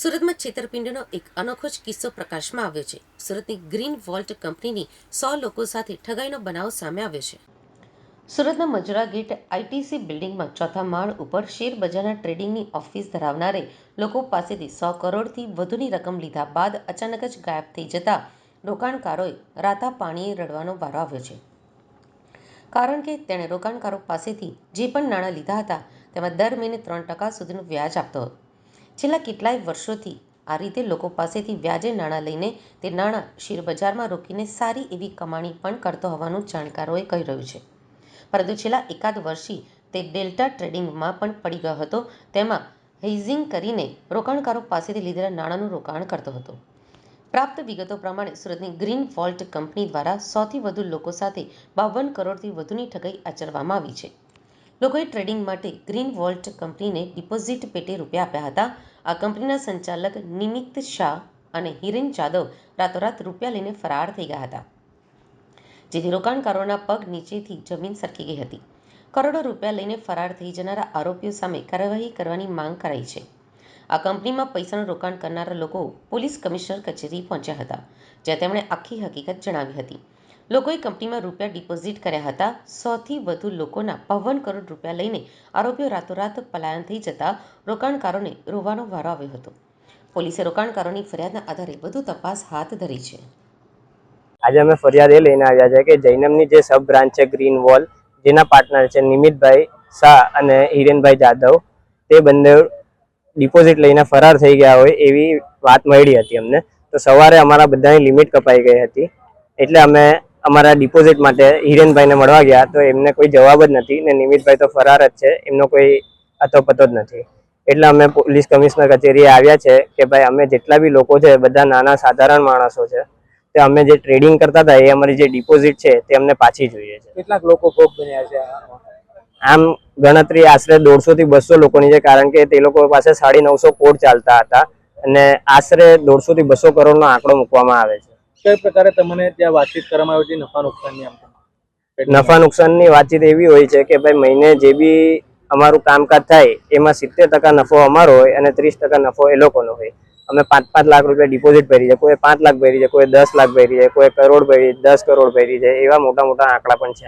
સુરતમાં છેતરપિંડીનો એક અનોખો જ કિસ્સો પ્રકાશમાં આવ્યો છે. સુરતની ગ્રીન વોલ્ટ કંપનીની સો લોકો સાથે ઠગાઈનો બનાવ સામે આવ્યો છે. સુરતના મજરા ગેટ આઈટીસી બિલ્ડિંગમાં ચોથા માળ ઉપર શેર બજારના ટ્રેડિંગની ઓફિસ ધરાવનારે લોકો પાસેથી સો કરોડથી વધુની રકમ લીધા બાદ અચાનક જ ગાયબ થઈ જતા રોકાણકારોએ રાતા પાણીએ રડવાનો વારો આવ્યો છે. કારણ કે તેણે રોકાણકારો પાસેથી જે પણ નાણાં લીધા હતા, તેમાં દર મહિને ત્રણ ટકા સુધીનું વ્યાજ આપતો હતો. છેલ્લા કેટલાય વર્ષોથી આ રીતે લોકો પાસેથી વ્યાજે નાણાં લઈને તે નાણાં શેરબજારમાં રોકીને સારી એવી કમાણી પણ કરતો હોવાનું જાણકારોએ કહી રહ્યું છે. પરંતુ છેલ્લા એકાદ વર્ષથી તે ડેલ્ટા ટ્રેડિંગમાં પણ પડી ગયો હતો. તેમાં હેઝિંગ કરીને રોકાણકારો પાસેથી લીધેલા નાણાંનું રોકાણ કરતો હતો. પ્રાપ્ત વિગતો પ્રમાણે સુરતની ગ્રીન વોલ્ટ કંપની દ્વારા સોથી વધુ લોકો સાથે બાવન કરોડથી વધુની ઠગાઈ આચરવામાં આવી છે. લોકોએ ટ્રેડિંગ માટે ગ્રીન વોલ્ટ કંપનીને ડિપોઝિટ પેટે રૂપિયા આપ્યા હતા. આ કંપનીના સંચાલક નિમિત્ત શાહ અને હિરેન જાદવ રાતોરાત રૂપિયા લઈને ફરાર થઈ ગયા હતા, જેથી રોકાણકારોના પગ નીચેથી જમીન સરકી ગઈ હતી. કરોડો રૂપિયા લઈને ફરાર થઈ જનારા આરોપીઓ સામે કાર્યવાહી કરવાની માંગ કરાઈ છે. આ કંપનીમાં પૈસાનું રોકાણ કરનારા લોકો પોલીસ કમિશનર કચેરી પહોંચ્યા હતા, જ્યાં તેમણે આખી હકીકત જણાવી હતી. લોકોએ કંપનીમાં રૂપિયા ડિપોઝિટ કર્યા હતા. સોથી વધુ લોકોના બાવન કરોડ રૂપિયા લઈને આરોપીઓ રાતોરાત પલાયન થઈ જતા રોકાણકારોને રોવાનો વારો આવ્યો હતો. પોલીસે રોકાણકારોની ફરિયાદના આધારે વધુ તપાસ હાથ ધરી છે. આજે અમે ફરિયાદ એ લઈને આવ્યા છે કે જૈનમની જે સબ બ્રાન્ચ છે ગ્રીન વોલ, જેના પાર્ટનર છે નિમિતભાઈ શાહ અને હિરેનભાઈ જાદવ, તે બંને ડિપોઝિટ લઈને ફરાર થઈ ગયા હોય એવી વાત મળી હતી અમને. તો સવારે અમારા બધાની લિમિટ કપાઈ ગઈ હતી. એટલે અમે અમારા ડિપોઝિટ માટે હિરેનભાઈને મળવા ગયા તો એમને કોઈ જવાબ જ નથી ને નિમિતભાઈ તો ફરાર જ છે એમનો કોઈ અતોપતો જ નથી. એટલે અમે પોલીસ કમિશનર કચેરીએ આવ્યા છે કે ભાઈ અમે જેટલા બી લોકો છે બધા નાના સાધારણ માણસો છે તે અમે જે ટ્રેડિંગ કરતા હતા એ અમારી જે ડિપોઝિટ છે તે અમને પાછી જોઈએ છે. કેટલાક લોકો ભોગ બન્યા છે આમ ગણતરી આશરે દોઢસો થી બસો લોકોની છે કારણ કે તે લોકો પાસે સાડી નવસો કોડ ચાલતા હતા અને આશરે દોઢસો થી બસો કરોડનો આંકડો મૂકવામાં આવે છે. કઈ પ્રકારે તમને ત્યાં વાતચીત કરવામાં આવે છે નફા નુકસાનની આમ નફા નુકસાનની વાતચીત એવી હોય છે કે ભાઈ મહિને જે બી અમારું કામકાજ થાય એમાં સિત્તેર ટકા નફો અમારો હોય અને ત્રીસ ટકા નફો એ લોકોનો હોય. અમે પાંચ પાંચ લાખ રૂપિયા ડિપોઝિટ ભરી છે કોઈ પાંચ લાખ ભરી છે કોઈ દસ લાખ ભરી છે કોઈ કરોડ ભરી દસ કરોડ ભરી છે એવા મોટા મોટા આંકડા પણ છે